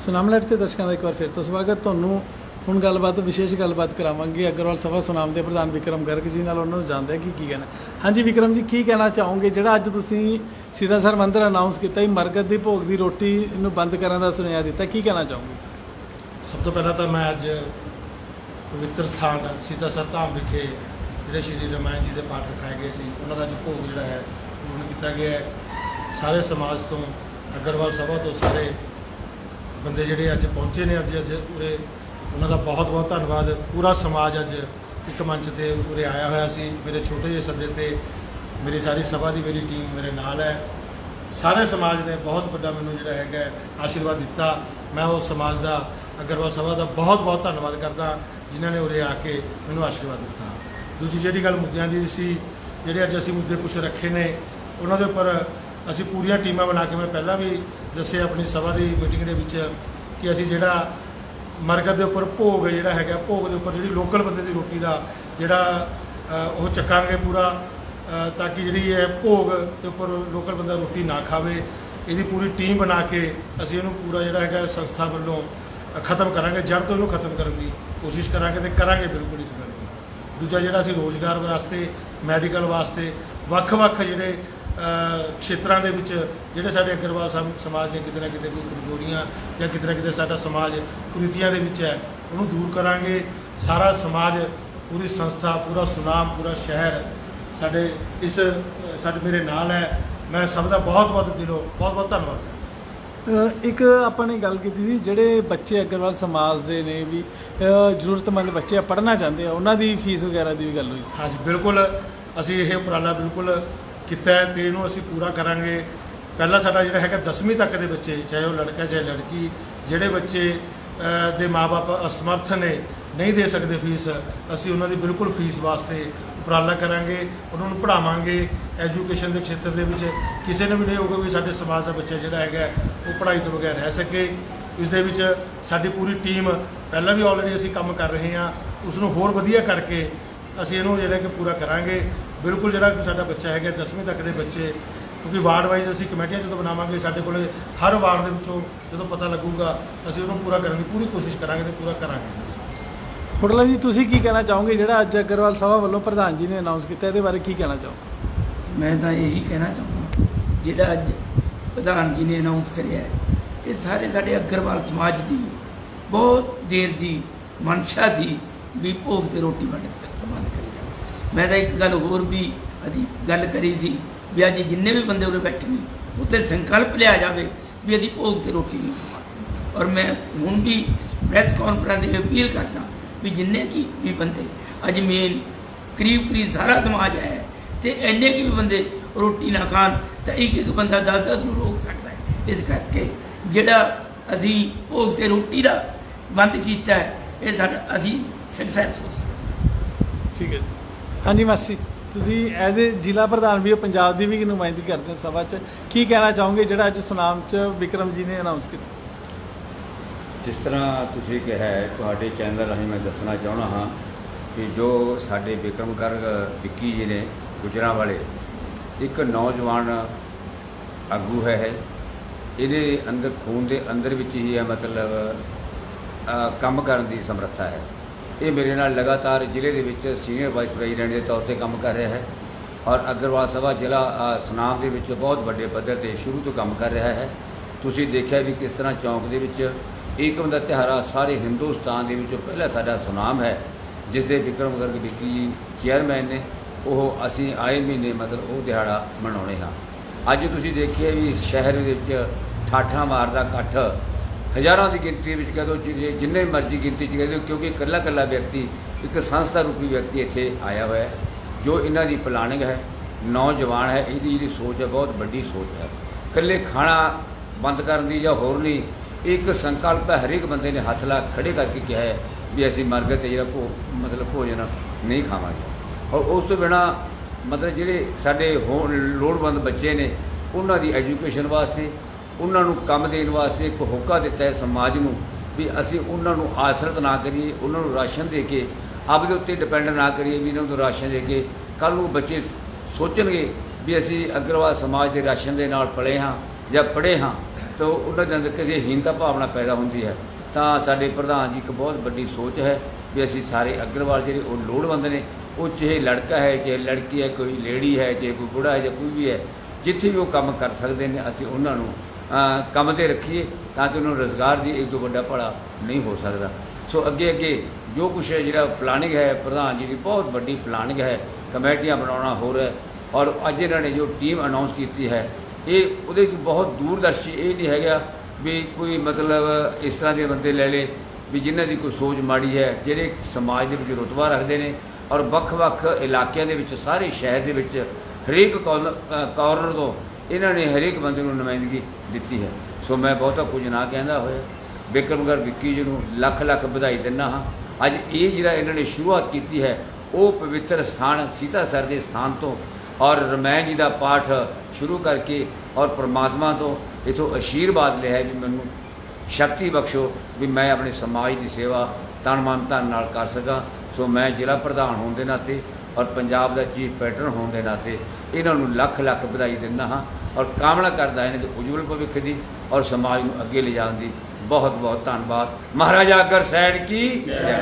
ਸੁਨਾਮਲੈਟ ਤੇ ਦਰਸ਼ਕਾਂ ਦਾ ਇੱਕ ਵਾਰ ਫਿਰ ਤੋਂ ਸਵਾਗਤ। ਤੁਹਾਨੂੰ ਹੁਣ ਗੱਲਬਾਤ, ਵਿਸ਼ੇਸ਼ ਗੱਲਬਾਤ ਕਰਾਵਾਂਗੇ। ਅਗਰਵਾਲ ਸਭਾ ਸੁਨਾਮ ਦੇ ਪ੍ਰਧਾਨ ਵਿਕਰਮ ਗਰਗ ਜੀ ਨਾਲ ਉਹਨਾਂ ਨੂੰ ਜਾਣਦੇ ਕਿ ਕੀ ਕਹਿਣਾ। ਹਾਂਜੀ ਵਿਕਰਮ ਜੀ, ਕੀ ਕਹਿਣਾ ਚਾਹੋਗੇ? ਜਿਹੜਾ ਅੱਜ ਤੁਸੀਂ ਸੀਤਾ ਸਰ ਮੰਦਰ ਅਨਾਉਂਸ ਕੀਤਾ ਹੀ ਮਰਗਤ ਦੀ ਭੋਗ ਦੀ ਰੋਟੀ ਨੂੰ ਬੰਦ ਕਰਨ ਦਾ ਸੁਨੇਹਾ ਦਿੱਤਾ, ਕੀ ਕਹਿਣਾ ਚਾਹੋਗੇ? ਸਭ ਤੋਂ ਪਹਿਲਾਂ ਤਾਂ ਮੈਂ ਅੱਜ ਪਵਿੱਤਰ ਸਥਾਨ ਸੀਤਾਸਰ ਧਾਮ ਵਿਖੇ ਜਿਹੜੇ ਸ਼੍ਰੀ ਰਮਾਇਣ ਜੀ ਦੇ ਪਾਠ ਰਖਾਏ ਗਏ ਸੀ, ਉਹਨਾਂ ਦਾ ਅੱਜ ਭੋਗ ਜਿਹੜਾ ਹੈ, ਪੂਰਨ ਕੀਤਾ ਗਿਆ ਹੈ। ਸਾਰੇ ਸਮਾਜ ਤੋਂ, ਅਗਰਵਾਲ ਸਭਾ ਤੋਂ ਸਾਰੇ ਬੰਦੇ ਜਿਹੜੇ ਅੱਜ ਪਹੁੰਚੇ ਨੇ ਅੱਜ ਅੱਜ ਉਰੇ, ਉਹਨਾਂ ਦਾ ਬਹੁਤ ਬਹੁਤ ਧੰਨਵਾਦ। ਪੂਰਾ ਸਮਾਜ ਅੱਜ ਇੱਕ ਮੰਚ ਤੇ ਉਰੇ ਆਇਆ ਹੋਇਆ ਸੀ। ਮੇਰੇ ਛੋਟੇ ਜਿਹੇ ਸੱਦੇ ਤੇ ਮੇਰੀ ਸਾਰੀ ਸਭਾ ਦੀ ਮੇਰੀ ਟੀਮ ਮੇਰੇ ਨਾਲ ਹੈ। ਸਾਰੇ ਸਮਾਜ ਨੇ ਬਹੁਤ ਵੱਡਾ ਮੈਨੂੰ ਜਿਹੜਾ ਹੈਗਾ ਆਸ਼ੀਰਵਾਦ ਦਿੱਤਾ। ਮੈਂ ਉਹ ਸਮਾਜ ਦਾ, ਅਗਰਵਾਲ ਸਭਾ ਦਾ ਬਹੁਤ ਬਹੁਤ ਧੰਨਵਾਦ ਕਰਦਾ। ਜਿਨ੍ਹਾਂ ਨੇ ਉਰੇ ਆ ਕੇ ਮੈਨੂੰ ਆਸ਼ੀਰਵਾਦ ਦਿੱਤਾ। ਦੂਜੀ ਜਿਹੜੀ ਗੱਲ ਮੁੱਦਿਆਂ ਦੀ ਸੀ, ਜਿਹੜੇ ਅੱਜ ਅਸੀਂ ਮੁੱਦੇ ਕੁਝ ਰੱਖੇ ਨੇ, ਉਹਨਾਂ ਦੇ ਉੱਪਰ ਅਸੀਂ ਪੂਰੀਆਂ ਟੀਮਾਂ ਬਣਾ ਕੇ ਮੈਂ ਪਹਿਲਾਂ ਵੀ ਦੱਸਿਆ ਆਪਣੀ ਸਭਾ ਦੀ ਮੀਟਿੰਗ ਦੇ ਵਿੱਚ ਕਿ ਅਸੀਂ ਜਿਹੜਾ ਮਰਕਤ ਦੇ ਉੱਪਰ ਭੋਗ ਜਿਹੜਾ ਹੈਗਾ, ਭੋਗ ਦੇ ਉੱਪਰ ਜਿਹੜੀ ਲੋਕਲ ਬੰਦੇ ਦੀ ਰੋਟੀ ਦਾ ਜਿਹੜਾ ਉਹ ਚੱਕਾਂਗੇ ਪੂਰਾ ਤਾਂ ਕਿ ਜਿਹੜੀ ਹੈ ਭੋਗ ਦੇ ਉੱਪਰ ਲੋਕਲ ਬੰਦਾ ਰੋਟੀ ਨਾ ਖਾਵੇ। ਇਹਦੀ ਪੂਰੀ ਟੀਮ ਬਣਾ ਕੇ ਅਸੀਂ ਇਹਨੂੰ ਪੂਰਾ ਜਿਹੜਾ ਹੈਗਾ ਸੰਸਥਾ ਵੱਲੋਂ ਖਤਮ ਕਰਾਂਗੇ ਜੜ ਤੋਂ ਇਹਨੂੰ ਖਤਮ ਕਰਨ ਦੀ ਕੋਸ਼ਿਸ਼ ਕਰਾਂਗੇ ਤੇ ਕਰਾਂਗੇ ਬਿਲਕੁਲ ਇਸ ਗੱਲ ਨੂੰ। ਦੂਜਾ ਜਿਹੜਾ ਅਸੀਂ ਰੋਜ਼ਗਾਰ ਵਾਸਤੇ ਮੈਡੀਕਲ ਵਾਸਤੇ ਵੱਖ-ਵੱਖ ਜਿਹੜੇ ਖੇਤਰਾਂ ਦੇ ਵਿੱਚ ਜਿਹੜੇ ਸਾਡੇ ਅਗਰਵਾਲ ਸਮ- ਸਮਾਜ ਦੇ ਕਿਤੇ ਨਾ ਕਿਤੇ ਕੋਈ ਕਮਜ਼ੋਰੀਆਂ ਜਾਂ ਕਿਤੇ ਨਾ ਕਿਤੇ ਸਾਡਾ ਸਮਾਜ ਕੁਰੀਤੀਆਂ ਦੇ ਵਿੱਚ ਹੈ ਉਹਨੂੰ ਦੂਰ ਕਰਾਂਗੇ। ਸਾਰਾ ਸਮਾਜ ਪੂਰੀ ਸੰਸਥਾ ਪੂਰਾ ਸੁਨਾਮ ਪੂਰਾ ਸ਼ਹਿਰ ਸਾਡੇ ਇਸ ਸਾਡੇ ਮੇਰੇ ਨਾਲ ਹੈ। ਮੈਂ ਸਭ ਦਾ ਬਹੁਤ-ਬਹੁਤ ਦਿਲੋਂ ਬਹੁਤ-ਬਹੁਤ ਧੰਨਵਾਦ। ਕਰਦਾ ਅ, ਇੱਕ ਆਪਾਂ ਨੇ ਗੱਲ ਕੀਤੀ ਸੀ ਜਿਹੜੇ ਬੱਚੇ ਅਗਰਵਾਲ ਸਮਾਜ ਦੇ ਨੇ ਵੀ ਜ਼ਰੂਰਤਮੰਦ ਬੱਚੇ ਆ ਪੜ੍ਹਨਾ ਚਾਹੁੰਦੇ ਆ ਉਹਨਾਂ ਦੀ ਫੀਸ ਵਗੈਰਾ ਦੀ ਵੀ ਗੱਲ ਹੋਈ ਹਾਂਜੀ ਬਿਲਕੁਲ। ਅਸੀਂ ਇਹ ਉਪਰਾਲਾ ਬਿਲਕੁਲ ਕੀਤਾ ਹੈ ਤੇ ਇਹਨੂੰ ਅਸੀਂ ਪੂਰਾ ਕਰਾਂਗੇ। ਪਹਿਲਾ ਸਾਡਾ ਜਿਹੜਾ ਹੈਗਾ 10ਵੀਂ ਤੱਕ ਦੇ ਬੱਚੇ ਚਾਹੇ ਉਹ ਲੜਕਾ ਚਾਹੇ ਲੜਕੀ ਜਿਹੜੇ ਬੱਚੇ ਅ, ਦੇ ਮਾਪੇ ਅਸਮਰਥ ਨੇ ਨਹੀਂ ਦੇ ਸਕਦੇ ਫੀਸ ਅਸੀਂ ਉਹਨਾਂ ਦੀ ਬਿਲਕੁਲ ਫੀਸ ਵਾਸਤੇ ਉਪਰਾਲਾ ਕਰਾਂਗੇ ਉਹਨਾਂ ਨੂੰ ਪੜ੍ਹਾਵਾਂਗੇ। ਐਜੂਕੇਸ਼ਨ ਦੇ ਖੇਤਰ ਦੇ ਵਿੱਚ ਕਿਸੇ ਨੂੰ ਵੀ ਨਹੀਂ ਹੋਊਗਾ ਵੀ ਸਾਡੇ ਸਮਾਜ ਦਾ ਬੱਚਾ ਜਿਹੜਾ ਹੈਗਾ ਉਹ ਪੜ੍ਹਾਈ ਤੋਂ ਬਗੈਰ ਰਹਿ ਸਕੇ। ਇਸ ਦੇ ਵਿੱਚ ਸਾਡੀ ਪੂਰੀ ਟੀਮ ਪਹਿਲਾਂ ਵੀ ਆਲਰੇਡੀ ਅਸੀਂ ਕੰਮ ਕਰ ਰਹੇ ਹਾਂ ਉਸ ਨੂੰ ਹੋਰ ਵਧੀਆ ਕਰਕੇ ਅਸੀਂ ਇਹਨੂੰ ਜਿਹੜਾ ਕਿ ਪੂਰਾ ਕਰਾਂਗੇ। ਬਿਲਕੁਲ ਜਿਹੜਾ ਕਿ ਸਾਡਾ ਬੱਚਾ ਹੈਗਾ 10ਵੀਂ ਤੱਕ ਦੇ ਬੱਚੇ ਕਿਉਂਕਿ ਵਾਰਡ ਵਾਈਜ਼ ਅਸੀਂ ਕਮੇਟੀਆਂ ਜਦੋਂ ਬਣਾਵਾਂਗੇ ਸਾਡੇ ਕੋਲੇ ਹਰ ਵਾਰਡ ਦੇ ਵਿੱਚੋਂ ਜਦੋਂ ਪਤਾ ਲੱਗੂਗਾ ਅਸੀਂ ਉਹਨੂੰ ਪੂਰਾ ਕਰਨ ਦੀ ਪੂਰੀ ਕੋਸ਼ਿਸ਼ ਕਰਾਂਗੇ ਤੇ ਪੂਰਾ ਕਰਾਂਗੇ। ਫੁੱਟਲਾ ਜੀ ਤੁਸੀਂ ਕੀ ਕਹਿਣਾ ਚਾਹੋਗੇ? ਜਿਹੜਾ ਅੱਜ ਅਗਰਵਾਲ ਸਭਾ ਵੱਲੋਂ ਪ੍ਰਧਾਨ ਜੀ ਨੇ ਅਨਾਉਂਸ ਕੀਤਾ ਇਹਦੇ ਬਾਰੇ ਕੀ ਕਹਿਣਾ ਚਾਹੋ ਮੈਂ ਤਾਂ ਇਹੀ ਕਹਿਣਾ ਚਾਹੁੰਦਾ ਜਿਹੜਾ ਅੱਜ ਪ੍ਰਧਾਨ ਜੀ ਨੇ ਅਨਾਉਂਸ ਕਰਿਆ ਹੈ ਇਹ ਸਾਰੇ ਸਾਡੇ ਅਗਰਵਾਲ ਸਮਾਜ ਦੀ ਬਹੁਤ ਦੇਰ ਦੀ ਮਨਸ਼ਾ ਸੀ ਵੀ ਭੋਗ ਤੇ ਰੋਟੀ ਵੰਡ ਬੰਦ ਕਰੀ ਮੈਂ ਤਾਂ ਇੱਕ ਗੱਲ ਹੋਰ ਵੀ ਅਸੀਂ ਗੱਲ ਕਰੀ ਸੀ ਵੀ ਅੱਜ ਜਿੰਨੇ ਵੀ ਬੰਦੇ ਉਰੇ ਬੈਠੇ ਨੇ ਉੱਤੇ ਸੰਕਲਪ ਲਿਆ ਜਾਵੇ ਵੀ ਅਸੀਂ ਭੋਗ ਤੇ ਰੋਟੀ ਨਹੀਂ ਖਾਵਾਂਗੇ। ਔਰ ਮੈਂ ਹੁਣ ਵੀ ਪ੍ਰੈਸ ਕਾਨਫਰੰਸ ਵਿੱਚ ਅਪੀਲ ਕਰਦਾ ਵੀ ਜਿੰਨੇ ਕੀ ਵੀ ਬੰਦੇ, ਅੱਜ ਮੇਨ ਕਰੀਬ ਕਰੀਬ ਸਾਰਾ ਸਮਾਜ ਹੈ ਤੇ ਇੰਨੇ ਕੀ ਵੀ ਬੰਦੇ ਰੋਟੀ ਨਾ ਖਾਣ, ਤਾਂ ਇੱਕ ਇੱਕ ਬੰਦਾ ਦਸ ਦਸ ਨੂੰ ਰੋਕ ਸਕਦਾ ਹੈ। ਇਸ ਕਰਕੇ ਜਿਹੜਾ ਅਸੀਂ ਭੋਗ ਤੇ ਰੋਟੀ ਦਾ ਬੰਦ ਕੀਤਾ ਹੈ, ਇਹ ਸਾਡਾ ਅਸੀਂ ਸਕਸੈਸ ਹੋ ਸਕਦਾ ਠੀਕ ਹੈ ਹਾਂਜੀ ਮਾਸੀ ਤੁਸੀਂ ਐਜ਼ ਏ ਜ਼ਿਲ੍ਹਾ ਪ੍ਰਧਾਨ ਵੀ ਹੋ ਪੰਜਾਬ ਦੀ ਵੀ ਨੁਮਾਇੰਦਗੀ ਕਰਦੇ ਹੋ ਸਭਾ 'ਚ ਕੀ ਕਹਿਣਾ ਚਾਹੋਗੇ ਜਿਹੜਾ ਅੱਜ ਸੁਨਾਮ 'ਚ ਵਿਕਰਮ ਜੀ ਨੇ ਅਨਾਉਂਸ ਕੀਤਾ? ਜਿਸ ਤਰ੍ਹਾਂ ਤੁਸੀਂ ਕਿਹਾ ਹੈ, ਤੁਹਾਡੇ ਚੈਨਲ ਰਾਹੀਂ ਮੈਂ ਦੱਸਣਾ ਚਾਹਣਾ ਹਾਂ ਕਿ ਜੋ ਸਾਡੇ ਵਿਕਰਮ ਗਰਗ ਵਿੱਕੀ ਜੀ ਨੇ ਗੁਜਰਾਂ ਵਾਲੇ ਇੱਕ ਨੌਜਵਾਨ ਆਗੂ ਹੈ ਇਹਦੇ ਅੰਦਰ ਖੂਨ ਦੇ ਅੰਦਰ ਵਿੱਚ ਹੀ ਹੈ ਮਤਲਬ ਕੰਮ ਕਰਨ ਦੀ ਸਮਰੱਥਾ ਹੈ। ਇਹ ਮੇਰੇ ਨਾਲ ਲਗਾਤਾਰ ਜ਼ਿਲ੍ਹੇ ਦੇ ਵਿੱਚ ਸੀਨੀਅਰ ਵਾਈਸ ਪ੍ਰੈਜ਼ੀਡੈਂਟ ਦੇ ਤੌਰ ਤੇ ਕੰਮ ਕਰ ਰਿਹਾ ਹੈ ਔਰ ਅਗਰਵਾਲ ਸਭਾ ਜ਼ਿਲ੍ਹਾ ਸੁਨਾਮ ਦੇ ਵਿੱਚ ਬਹੁਤ ਵੱਡੇ ਪੱਧਰ ਤੇ ਸ਼ੁਰੂ ਤੋਂ ਕੰਮ ਕਰ ਰਿਹਾ ਹੈ। ਤੁਸੀਂ ਦੇਖਿਆ ਵੀ ਕਿਸ ਤਰ੍ਹਾਂ ਚੌਂਕ ਦੇ ਵਿੱਚ ਏਕਮ ਦਾ ਤਿਉਹਾਰਾ ਸਾਰੇ ਹਿੰਦੁਸਤਾਨ ਦੇ ਵਿੱਚੋਂ ਪਹਿਲਾ ਸਾਡਾ ਸੁਨਾਮ ਹੈ, ਜਿਸ ਦੇ ਵਿਕਰਮ ਗਰਗ ਵਿੱਕੀ ਚੇਅਰਮੈਨ ਨੇ, ਉਹ ਅਸੀਂ ਆਏ ਮਹੀਨੇ ਮਤਲਬ ਉਹ ਦਿਹਾੜਾ ਮਨਾਉਣੇ ਹਾਂ। ਅੱਜ ਤੁਸੀਂ ਦੇਖਿਆ ਵੀ ਸ਼ਹਿਰ ਦੇ ਵਿੱਚ ਠਾਠਾਂ ਮਾਰਦਾ ਇਕੱਠ ਹਜ਼ਾਰਾਂ ਦੀ ਗਿਣਤੀ ਵਿੱਚ ਕਹਦੋ ਜਿੰਨੇ ਮਰਜ਼ੀ ਗਿਣਤੀ ਚ ਕਹਦੋ ਕਿਉਂਕਿ ਇਕੱਲਾ ਇਕੱਲਾ ਵਿਅਕਤੀ, ਇੱਕ ਸੰਸਥਾ ਰੂਪੀ ਵਿਅਕਤੀ ਇੱਥੇ ਆਇਆ ਹੋਇਆ ਹੈ, ਜੋ ਇਹਨਾਂ ਦੀ ਪਲਾਨਿੰਗ ਹੈ, ਨੌਜਵਾਨ ਹੈ, ਇਹਦੀ ਜਿਹੜੀ ਸੋਚ ਹੈ, ਬਹੁਤ ਵੱਡੀ ਸੋਚ ਹੈ। ਇਕੱਲੇ ਖਾਣਾ ਬੰਦ ਕਰਨ ਦੀ ਜਾਂ ਹੋਰ ਨਹੀਂ, ਇੱਕ ਸੰਕਲਪ ਹੈ, ਹਰੇਕ ਬੰਦੇ ਨੇ ਹੱਥ ਲਾ ਖੜੇ ਕਰਕੇ ਕਿਹਾ ਹੈ ਵੀ ਅਸੀਂ ਮਰਗ ਤੇ ਜਿਹੜਾ ਭੋ, ਮਤਲਬ ਭੋਜਨ ਨਹੀਂ ਖਾਵਾਂਗੇ। ਔਰ ਉਸ ਤੋਂ ਬਿਨਾ ਮਤਲਬ ਜਿਹੜੇ ਸਾਡੇ ਹੋ ਲੋੜਵੰਦ ਬੱਚੇ ਨੇ, ਉਹਨਾਂ ਦੀ ਐਜੂਕੇਸ਼ਨ ਵਾਸਤੇ ਉਹਨਾਂ ਨੂੰ ਕੰਮ ਦੇਣ ਵਾਸਤੇ ਇੱਕ ਹੋਕਾ ਦਿੱਤਾ ਹੈ ਸਮਾਜ ਨੂੰ ਵੀ ਅਸੀਂ ਉਹਨਾਂ ਨੂੰ ਆਸਰਤ ਨਾ ਕਰੀਏ, ਉਹਨਾਂ ਨੂੰ ਰਾਸ਼ਨ ਦੇ ਕੇ ਆਪਦੇ ਉੱਤੇ ਡਿਪੈਂਡ ਨਾ ਕਰੀਏ ਵੀ ਇਹਨਾਂ ਨੂੰ ਰਾਸ਼ਨ ਦੇ ਕੇ। ਕੱਲ ਨੂੰ ਬੱਚੇ ਸੋਚਣਗੇ ਵੀ ਅਸੀਂ ਅਗਰਵਾਲ ਸਮਾਜ ਦੇ ਰਾਸ਼ਨ ਦੇ ਨਾਲ ਪਲੇ ਹਾਂ ਜਾਂ ਪੜ੍ਹੇ ਹਾਂ, ਤਾਂ ਉਹਨਾਂ ਦੇ ਅੰਦਰ ਕਿਸੇ ਹੀਨਤਾ ਭਾਵਨਾ ਪੈਦਾ ਹੁੰਦੀ ਹੈ। ਤਾਂ ਸਾਡੇ ਪ੍ਰਧਾਨ ਜੀ ਇੱਕ ਬਹੁਤ ਵੱਡੀ ਸੋਚ ਹੈ ਵੀ ਅਸੀਂ ਸਾਰੇ ਅਗਰਵਾਲ ਜਿਹੜੇ ਉਹ ਲੋੜਵੰਦ ਨੇ, ਉਹ ਚਾਹੇ ਲੜਕਾ ਹੈ, ਚਾਹੇ ਲੜਕੀ ਹੈ, ਕੋਈ ਲੇਡੀ ਹੈ, ਚਾਹੇ ਕੋਈ ਬੁੜਾ ਹੈ ਜਾਂ ਕੋਈ ਵੀ ਹੈ, ਜਿੱਥੇ ਵੀ ਉਹ ਕੰਮ ਕਰ ਸਕਦੇ ਨੇ, ਅਸੀਂ ਉਹਨਾਂ ਨੂੰ ਕੰਮ ਤੇ ਰੱਖੀਏ ਤਾਂ ਕਿ ਉਹਨਾਂ ਨੂੰ ਰੋਜ਼ਗਾਰ ਦੀ ਇੱਕ ਦੋ ਵੱਡਾ ਭਲਾ ਨਹੀਂ ਹੋ ਸਕਦਾ। ਸੋ ਅੱਗੇ ਅੱਗੇ ਜੋ ਕੁਛ ਹੈ ਜਿਹੜਾ ਪਲਾਨਿੰਗ ਹੈ, ਪ੍ਰਧਾਨ ਜੀ ਦੀ ਬਹੁਤ ਵੱਡੀ ਪਲਾਨਿੰਗ ਹੈ, ਕਮੇਟੀਆਂ ਬਣਾਉਣਾ ਹੋ ਰਿਹਾ ਹੈ ਔਰ ਅੱਜ ਇਹਨਾਂ ਨੇ ਜੋ ਟੀਮ ਅਨਾਉਂਸ ਕੀਤੀ ਹੈ, ਇਹ ਉਹਦੇ ਵਿੱਚ ਬਹੁਤ ਦੂਰਦਰਸ਼ੀ ਇਹ ਨਹੀਂ ਹੈਗਾ ਵੀ ਕੋਈ ਮਤਲਬ ਇਸ ਤਰ੍ਹਾਂ ਦੇ ਬੰਦੇ ਲੈ ਲੇ ਵੀ ਜਿਨ੍ਹਾਂ ਦੀ ਕੋਈ ਸੋਚ ਮਾੜੀ ਹੈ, ਜਿਹੜੇ ਸਮਾਜ ਦੇ ਵਿੱਚ ਰੁਤਬਾ ਰੱਖਦੇ ਨੇ ਔਰ ਵੱਖ-ਵੱਖ ਇਲਾਕਿਆਂ ਦੇ ਵਿੱਚ, ਸਾਰੇ ਸ਼ਹਿਰ ਦੇ ਵਿੱਚ ਹਰੇਕ ਕੌਲ- ਕਾਰਨਰ ਤੋਂ ਇਹਨਾਂ ਨੇ ਹਰੇਕ ਬੰਦੇ ਨੂੰ ਨੁਮਾਇੰਦਗੀ ਦਿੱਤੀ ਹੈ। ਸੋ ਮੈਂ ਬਹੁਤਾ ਕੁਝ ਨਾ ਕਹਿੰਦਾ ਹੋਇਆ। ਬਿਕਰਮਗਰ ਵਿੱਕੀ ਜੀ ਨੂੰ ਲੱਖ ਲੱਖ ਵਧਾਈ ਦਿੰਦਾ ਹਾਂ। ਅੱਜ ਇਹ ਜਿਹੜਾ ਇਹਨਾਂ ਨੇ ਸ਼ੁਰੂਆਤ ਕੀਤੀ ਹੈ, ਉਹ ਪਵਿੱਤਰ ਸਥਾਨ, ਸੀਤਾ ਸਰ ਦੇ ਸਥਾਨ ਤੋਂ ਔਰ ਰਮਾਇਣ ਜੀ ਦਾ ਪਾਠ ਸ਼ੁਰੂ ਕਰਕੇ ਔਰ ਪ੍ਰਮਾਤਮਾ ਤੋਂ ਇਥੋਂ ਅਸ਼ੀਰਵਾਦ ਲਿਆ ਵੀ ਮੈਨੂੰ ਸ਼ਕਤੀ ਬਖਸ਼ੋ ਵੀ ਮੈਂ ਆਪਣੇ ਸਮਾਜ ਦੀ ਸੇਵਾ ਤਨ ਮਨ ਧਨ ਨਾਲ ਕਰ ਸਕਾਂ। ਸੋ ਮੈਂ ਜ਼ਿਲ੍ਹਾ ਪ੍ਰਧਾਨ ਹੋਣ ਦੇ ਨਾਤੇ ਔਰ ਪੰਜਾਬ ਦਾ ਚੀਫ ਪੈਟਰਨ ਹੋਣ ਦੇ ਨਾਤੇ ਇਹਨਾਂ ਨੂੰ ਲੱਖ ਲੱਖ ਵਧਾਈ ਦਿੰਦਾ ਹਾਂ। ਔਰ ਕਾਮਨਾ ਕਰਦਾ ਇਹਨਾਂ ਦੇ ਉਜਵਲ ਭਵਿੱਖ ਦੀ ਔਰ ਸਮਾਜ ਨੂੰ ਅੱਗੇ ਲਿਜਾਣ ਦੀ। ਬਹੁਤ ਬਹੁਤ ਧੰਨਵਾਦ। ਮਹਾਰਾਜਾ ਅਗਰ ਅਗਰਸੈਨ ਕੀ? ਜੈ